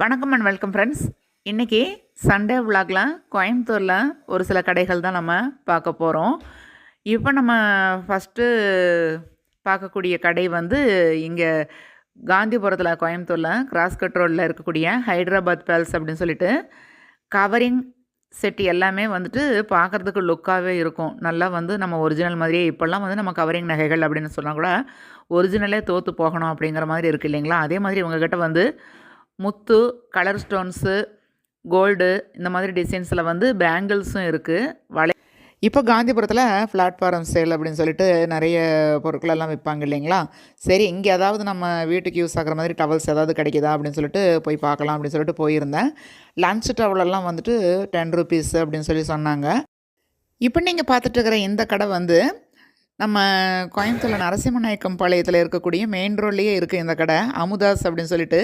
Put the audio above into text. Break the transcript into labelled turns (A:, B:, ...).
A: வணக்கம் and welcome friends இன்றைக்கி Sunday விலாகில் கோயம்புத்தூரில் ஒரு சில கடைகள் தான் நம்ம பார்க்க போகிறோம் இப்போ நம்ம ஃபஸ்ட்டு பார்க்கக்கூடிய கடை வந்து இங்கே காந்திபுரத்தில் கோயம்புத்தூரில் கிராஸ் கட் ரோடில் இருக்கக்கூடிய ஹைதராபாத் பேல்ஸ் அப்படின்னு சொல்லிட்டு கவரிங் செட் எல்லாமே வந்துட்டு பார்க்குறதுக்கு லுக்காகவே இருக்கும். நல்லா வந்து நம்ம ஒரிஜினல் மாதிரியே இப்போல்லாம் வந்து நம்ம கவரிங் நகைகள் அப்படின்னு சொன்னால் கூட ஒரிஜினலே தோற்று போகணும் அப்படிங்கிற மாதிரி இருக்குது இல்லைங்களா? அதே மாதிரி இவங்ககிட்ட வந்து முத்து கலர் ஸ்டோன்ஸு கோல்டு இந்த மாதிரி டிசைன்ஸில் வந்து பேங்கிள்ஸும் இருக்குது வளை இப்போ காந்திபுரத்தில் பிளாட்ஃபாரம் சேல் அப்படின்னு சொல்லிட்டு நிறைய பொருட்களெல்லாம் விற்பாங்க இல்லைங்களா? சரி இங்கே ஏதாவது நம்ம வீட்டுக்கு யூஸ் ஆகிற மாதிரி டவல்ஸ் ஏதாவது கிடைக்குதா அப்படின்னு சொல்லிட்டு போய் பார்க்கலாம் அப்படின்னு சொல்லிட்டு போயிருந்தேன். லன்ச் டவலெல்லாம் வந்துட்டு டென் ருபீஸ் அப்படின்னு சொல்லி சொன்னாங்க. இப்போ நீங்கள் பார்த்துட்டு இருக்கிற இந்த கடை வந்து நம்ம கோயம்புத்தூரில் நரசிம்மநாயக்கம் பாளையத்தில் இருக்கக்கூடிய மெயின் ரோட்லேயே இருக்குது இந்த கடை. அமுதாஸ் அப்படின்னு சொல்லிட்டு